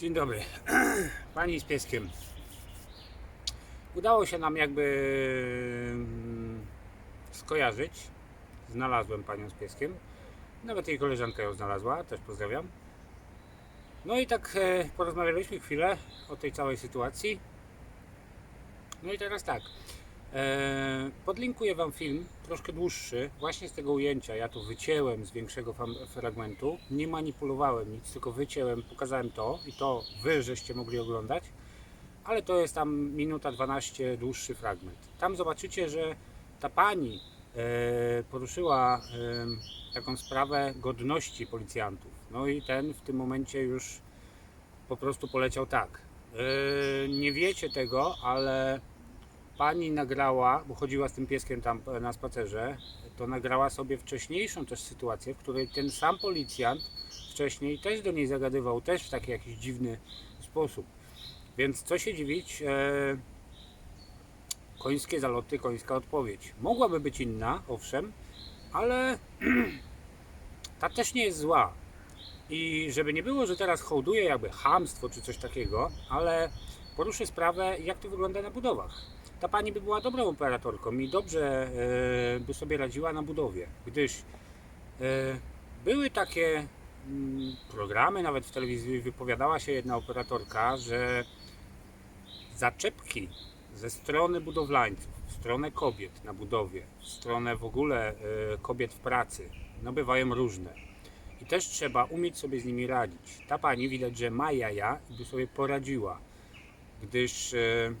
Dzień dobry. Pani z pieskiem. Udało się nam jakby mm, skojarzyć. Znalazłem panią z pieskiem. Nawet jej koleżanka ją znalazła, też pozdrawiam. No i tak e, porozmawialiśmy chwilę o tej całej sytuacji. No i teraz tak. E, podlinkuję Wam film, troszkę dłuższy, właśnie z tego ujęcia. Ja to wycięłem z większego fragmentu. Nie manipulowałem nic, tylko wycięłem, pokazałem to i to Wy żeście mogli oglądać. Ale to jest tam minuta 12 dłuższy fragment. Tam zobaczycie, że ta pani e, poruszyła e, taką sprawę godności policjantów. No i ten w tym momencie już po prostu poleciał tak. Nie wiecie tego, ale pani nagrała, bo chodziła z tym pieskiem tam na spacerze, to nagrała sobie wcześniejszą też sytuację, w której ten sam policjant wcześniej też do niej zagadywał, też w taki jakiś dziwny sposób. Więc co się dziwić, e, końskie zaloty, końska odpowiedź. Mogłaby być inna, owszem, ale ta też nie jest zła. I żeby nie było, że teraz hołduję jakby hamstwo czy coś takiego, ale poruszę sprawę, jak to wygląda na budowach. Ta pani by była dobrą operatorką i dobrze e, by sobie radziła na budowie, gdyż e, były takie mm, programy, nawet w telewizji wypowiadała się jedna operatorka, że zaczepki ze strony budowlańców, w stronę kobiet na budowie, w stronę w ogóle e, kobiet w pracy, no bywają różne. I też trzeba umieć sobie z nimi radzić. Ta pani widać, że ma jaja i by sobie poradziła, gdyż e,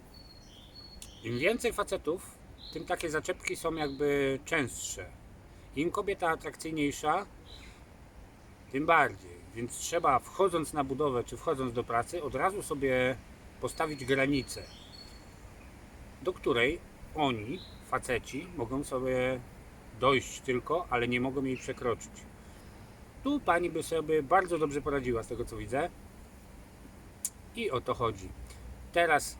im więcej facetów, tym takie zaczepki są jakby częstsze. Im kobieta atrakcyjniejsza, tym bardziej. Więc trzeba wchodząc na budowę czy wchodząc do pracy, od razu sobie postawić granicę, do której oni, faceci, mogą sobie dojść tylko, ale nie mogą jej przekroczyć. Tu pani by sobie bardzo dobrze poradziła, z tego co widzę. I o to chodzi. Teraz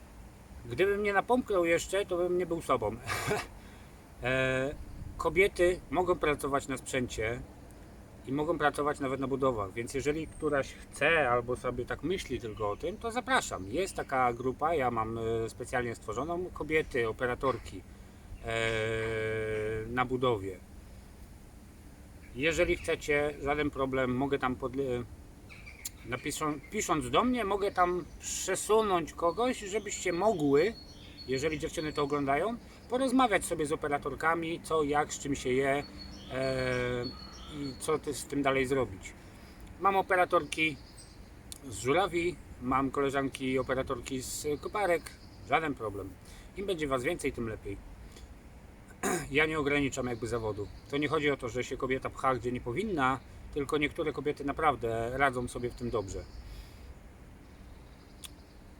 Gdybym nie napomknął jeszcze, to bym nie był sobą. e, kobiety mogą pracować na sprzęcie i mogą pracować nawet na budowach, więc jeżeli któraś chce albo sobie tak myśli tylko o tym, to zapraszam. Jest taka grupa, ja mam e, specjalnie stworzoną, kobiety, operatorki e, na budowie. Jeżeli chcecie, żaden problem, mogę tam podle- napiszą, pisząc do mnie, mogę tam przesunąć kogoś, żebyście mogły, jeżeli dziewczyny to oglądają, porozmawiać sobie z operatorkami, co, jak, z czym się je e, i co ty z tym dalej zrobić. Mam operatorki z żurawi, mam koleżanki operatorki z koparek, żaden problem. Im będzie was więcej, tym lepiej. Ja nie ograniczam jakby zawodu. To nie chodzi o to, że się kobieta pcha gdzie nie powinna, tylko niektóre kobiety naprawdę radzą sobie w tym dobrze.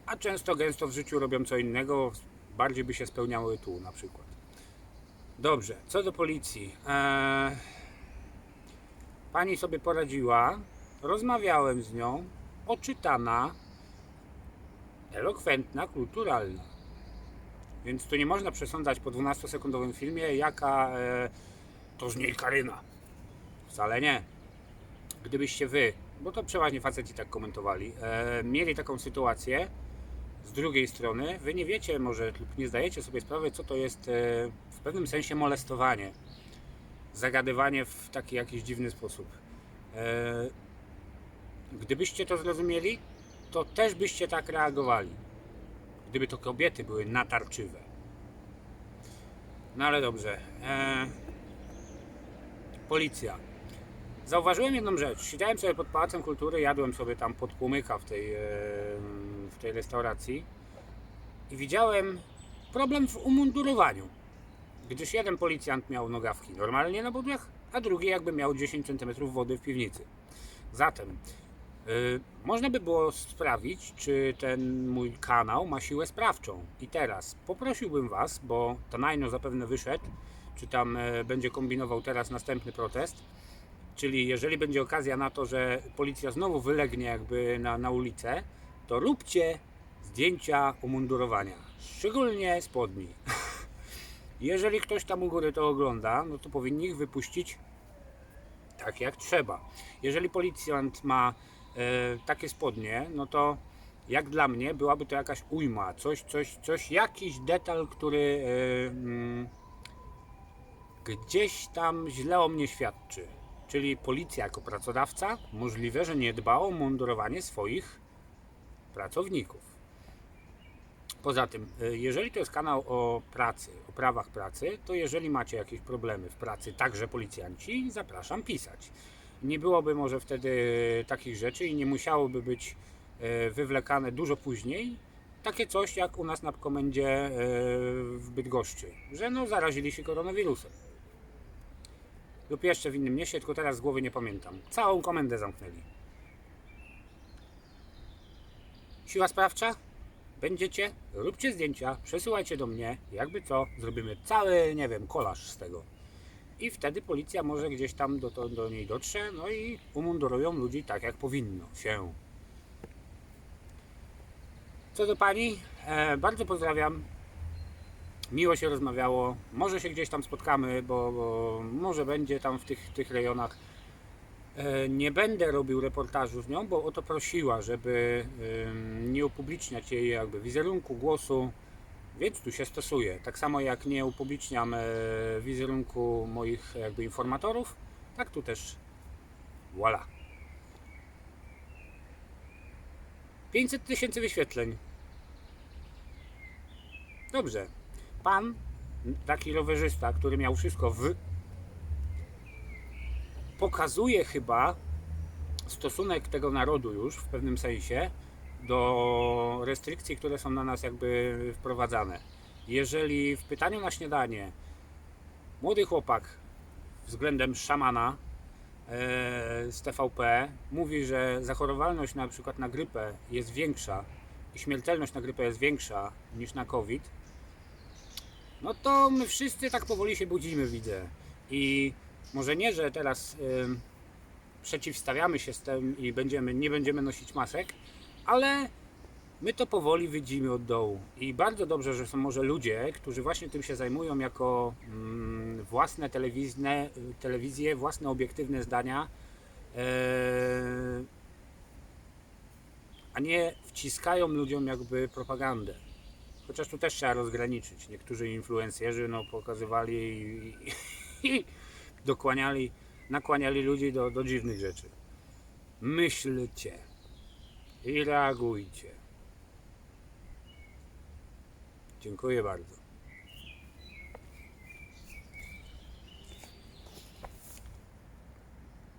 A często, gęsto w życiu robią co innego, bardziej by się spełniały tu na przykład. Dobrze, co do policji. Eee, pani sobie poradziła, rozmawiałem z nią, oczytana, elokwentna, kulturalna. Więc tu nie można przesądzać po 12-sekundowym filmie, jaka e, to z niej Karyna. Wcale nie gdybyście wy, bo to przeważnie faceci tak komentowali, e, mieli taką sytuację z drugiej strony, wy nie wiecie może lub nie zdajecie sobie sprawy, co to jest e, w pewnym sensie molestowanie. Zagadywanie w taki jakiś dziwny sposób. E, gdybyście to zrozumieli, to też byście tak reagowali. Gdyby to kobiety były natarczywe. No ale dobrze. E, policja. Zauważyłem jedną rzecz. Siedziałem sobie pod Pałacem Kultury, jadłem sobie tam pod płomyka w tej, e, w tej restauracji i widziałem problem w umundurowaniu. Gdyż jeden policjant miał nogawki normalnie na budach, a drugi jakby miał 10 cm wody w piwnicy. Zatem y, można by było sprawić, czy ten mój kanał ma siłę sprawczą. I teraz poprosiłbym Was, bo Tanajno zapewne wyszedł, czy tam e, będzie kombinował teraz następny protest, Czyli jeżeli będzie okazja na to, że policja znowu wylegnie jakby na, na ulicę, to róbcie zdjęcia umundurowania. Szczególnie spodni. jeżeli ktoś tam u góry to ogląda, no to powinni ich wypuścić tak jak trzeba. Jeżeli policjant ma e, takie spodnie, no to jak dla mnie byłaby to jakaś ujma, coś, coś, coś jakiś detal, który e, mm, gdzieś tam źle o mnie świadczy. Czyli policja jako pracodawca możliwe, że nie dba o mundurowanie swoich pracowników. Poza tym, y, jeżeli to jest kanał o pracy, o prawach pracy, to jeżeli macie jakieś problemy w pracy, także policjanci, zapraszam pisać. Nie byłoby może wtedy takich rzeczy i nie musiałoby być y, wywlekane dużo później takie coś jak u nas na komendzie y, w Bydgoszczy, że no zarazili się koronawirusem. Lub jeszcze w innym mieście, tylko teraz z głowy nie pamiętam. Całą komendę zamknęli. Siła sprawcza? Będziecie? Róbcie zdjęcia, przesyłajcie do mnie, jakby co, zrobimy cały, nie wiem, kolaż z tego. I wtedy policja może gdzieś tam do, to, do niej dotrze, no i umundurują ludzi tak, jak powinno się. Co do pani, e, bardzo pozdrawiam. Miło się rozmawiało. Może się gdzieś tam spotkamy, bo, bo może będzie tam w tych, tych rejonach. E, Nie będę robił reportażu z nią, bo o to prosiła, żeby nie upubliczniać jej jakby wizerunku, głosu, więc tu się stosuję. Tak samo jak nie upubliczniam e, wizerunku moich jakby informatorów, tak tu też voila. 500 tysięcy wyświetleń. Dobrze. Pan, taki rowerzysta, który miał wszystko w pokazuje chyba stosunek tego narodu już w pewnym sensie do restrykcji, które są na nas jakby wprowadzane. Jeżeli w pytaniu na śniadanie młody chłopak względem szamana e, z TVP mówi, że zachorowalność na przykład na grypę jest większa i śmiertelność na grypę jest większa niż na COVID, no to my wszyscy tak powoli się budzimy, widzę. I może nie, że teraz przeciwstawiamy się z tym i będziemy, nie będziemy nosić masek, ale my to powoli widzimy od dołu. I bardzo dobrze, że są może ludzie, którzy właśnie tym się zajmują jako mm, własne telewizyjne, telewizje, własne obiektywne zdania, e, a nie wciskają ludziom jakby propagandę. Chociaż tu też trzeba rozgraniczyć. Niektórzy influencjerzy no, pokazywali i, i dokłaniali, nakłaniali ludzi do, do dziwnych rzeczy. Myślcie i reagujcie. Dziękuję bardzo.